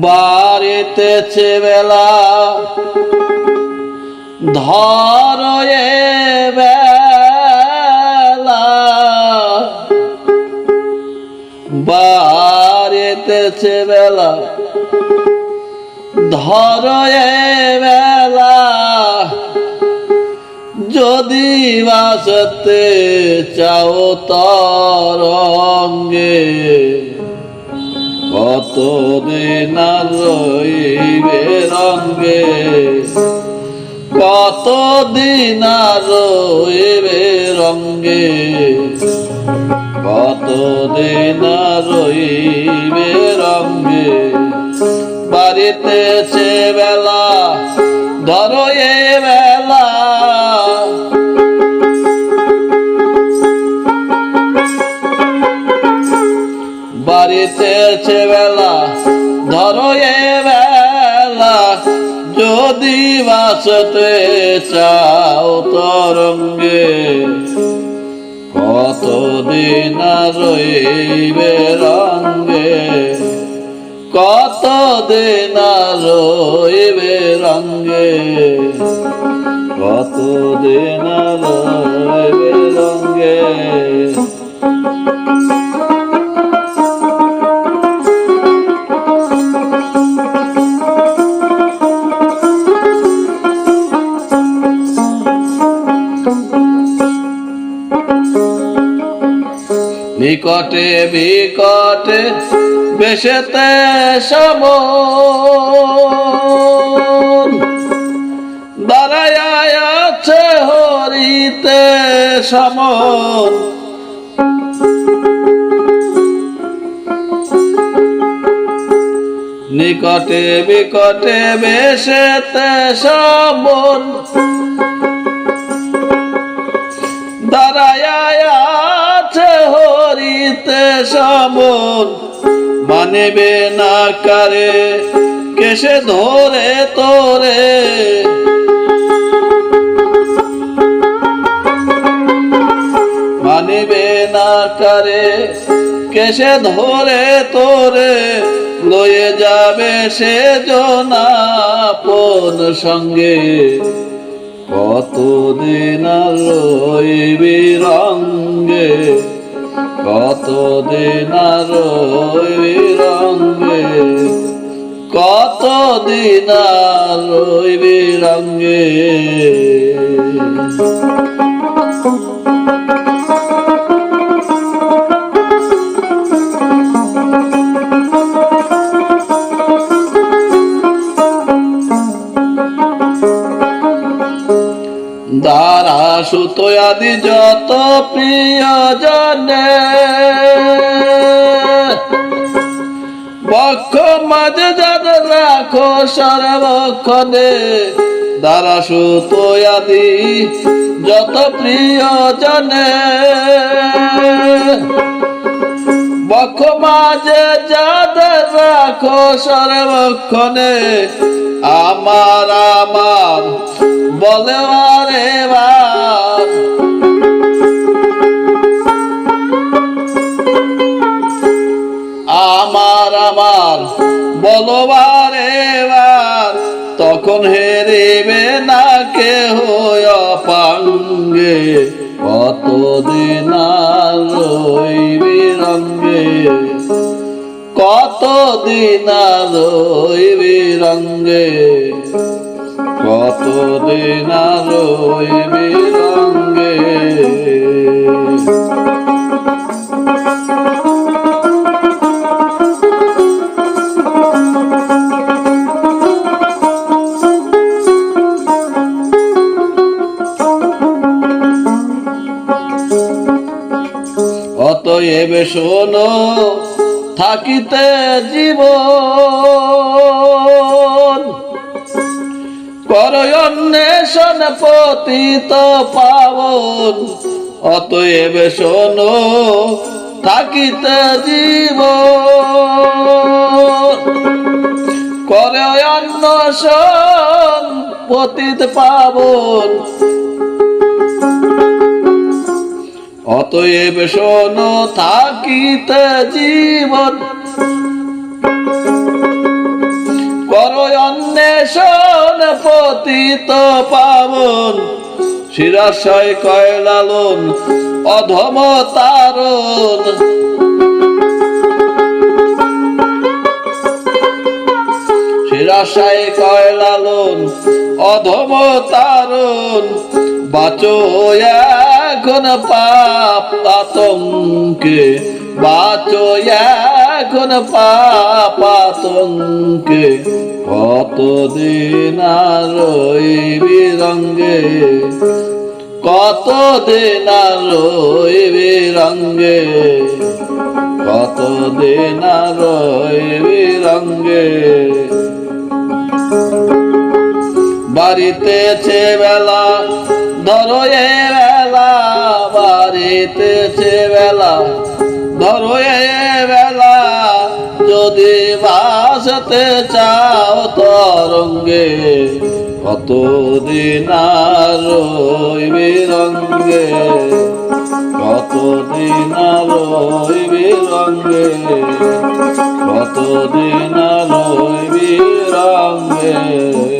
বাড়িতেছে বেলা ধর বেলা বাড়িতেছে বেলা ধর বেলা, যদি বাসতে চাও তরঙ্গে, কতদিন আর রইবে রঙ্গে? কতদিন আর রইবে রঙ্গে? কত দিন রইবে বাড়িতে বেলা ধরো এ বেলা। বাড়িতে আছে বেলা ধরো এ বেলা। যদি বাসতে চাও তরঙ্গে, কতদিন রইবে রঙ্গে? কতদিন আর রইবে রঙ্গে কতদিন আর রইবে রঙ্গে নিকটে বিকটে বেশেতে সম দাঁড়ায় আছে হরিতে সমন। নিকটে বিকটে বেশেতে সমন। দাঁড়ায় আছে হরিতে সমন। মানবে না কারে, কেসে ধরে তোরে। মানিবে না কারে, কেসে ধরে তোরে। লয়ে যাবে সে জনাপন সঙ্গে। কতদিন রঙ্গে? কতদিন আর রঙ্গে কতদিন আর রইবি দ্বারা সুত আদি যত প্রিয় জনে বক্ষ মাঝে যাদ রাখো সর্বক্ষণে। দ্বারা সুত আদি যত প্রিয় জনে বক্ষ মাঝে যাদ রাখো সর্বক্ষণে। আমার আমার বলে আরে আমার আমার বলবার তখন হেরিবে না কেহ পাঙ্গে কতদিন রইবি রঙ্গে কতদিন আর রঙ্গে কতদিন আর রইবি অতএব শোনো, থাকিতে করয় অন্বেষণ পতিত পাবন। অতএব শোনো, থাকিতে জীবন। করে অন্বেষণ পতিত পাবন। অতএব শোনো, থাকিতে জীবন। অন্বেষণ পতিত পাবন। শিরাশয় কয় লালন অধম তারণ। শিরাশায় কয় লালন অধম তারণ। বাঁচো এখন পাপ আতঙ্কে, বাঁচো এখন পাপ আতঙ্কে। কতদিন আর রঙ্গে, কতদিন আর রঙ্গে, কতদিন আর রঙ্গে। বাড়িতেছে বেলা ধরো বাড়িতেছে বেলা ধরো বেলা। যদি বাসতে চাও তরঙ্গে, কতদিন আর রইবি রঙ্গে? কতদিন আর রইবি রঙ্গে? কতদিন আর রইবি রঙ্গে?